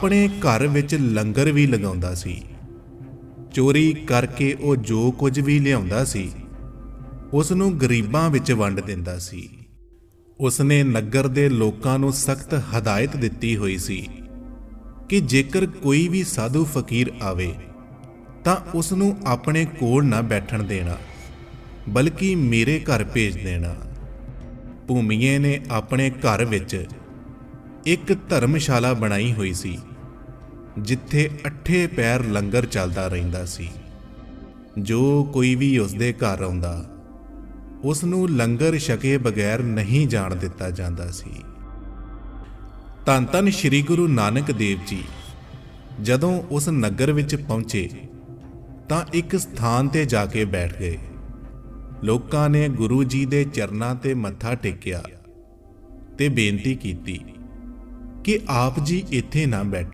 ਆਪਣੇ ਘਰ ਵਿੱਚ ਲੰਗਰ ਵੀ ਲਗਾਉਂਦਾ ਸੀ। ਚੋਰੀ ਕਰਕੇ ਉਹ ਜੋ ਕੁਝ ਵੀ ਲਿਆਉਂਦਾ ਸੀ ਉਸ ਨੂੰ ਗਰੀਬਾਂ ਵਿੱਚ ਵੰਡ ਦਿੰਦਾ ਸੀ। ਉਸ ਨੇ ਨਗਰ ਦੇ ਲੋਕਾਂ ਨੂੰ ਸਖਤ ਹਦਾਇਤ ਦਿੱਤੀ ਹੋਈ ਸੀ ਕਿ ਜੇਕਰ ਕੋਈ ਵੀ ਸਾਧੂ ਫਕੀਰ ਆਵੇ, ਤਾਂ ਉਸ ਨੂੰ ਆਪਣੇ ਕੋਲ ਨਾ ਬੈਠਣ ਦੇਣਾ, ਬਲਕਿ ਮੇਰੇ ਘਰ ਭੇਜ ਦੇਣਾ। ਭੂਮੀਏ ਨੇ ਆਪਣੇ ਘਰ ਵਿੱਚ ਇੱਕ ਧਰਮਸ਼ਾਲਾ ਬਣਾਈ ਹੋਈ ਸੀ। ਜਿੱਥੇ ਅੱਠੇ ਪੈਰ ਲੰਗਰ ਚੱਲਦਾ ਰਹਿੰਦਾ ਸੀ। ਜੋ ਕੋਈ ਵੀ ਉਸ ਦੇ ਘਰ ਆਉਂਦਾ ਉਸ ਨੂੰ ਲੰਗਰ ਛਕੇ ਬਗੈਰ ਨਹੀਂ ਜਾਣ ਦਿੱਤਾ ਜਾਂਦਾ ਸੀ। ਧੰਨ ਧੰਨ ਸ੍ਰੀ ਗੁਰੂ ਨਾਨਕ ਦੇਵ ਜੀ, ਜਦੋਂ ਉਸ ਨਗਰ ਵਿੱਚ ਪਹੁੰਚੇ, ਤਾਂ ਇੱਕ ਸਥਾਨ ਤੇ ਜਾ ਕੇ ਬੈਠ ਗਏ। ਲੋਕਾਂ ਨੇ ਗੁਰੂ ਜੀ ਦੇ ਚਰਨਾਂ ਤੇ ਮੱਥਾ ਟੇਕਿਆ ਤੇ ਬੇਨਤੀ ਕੀਤੀ ਕਿ ਆਪ ਜੀ ਇੱਥੇ ਨਾ ਬੈਠ।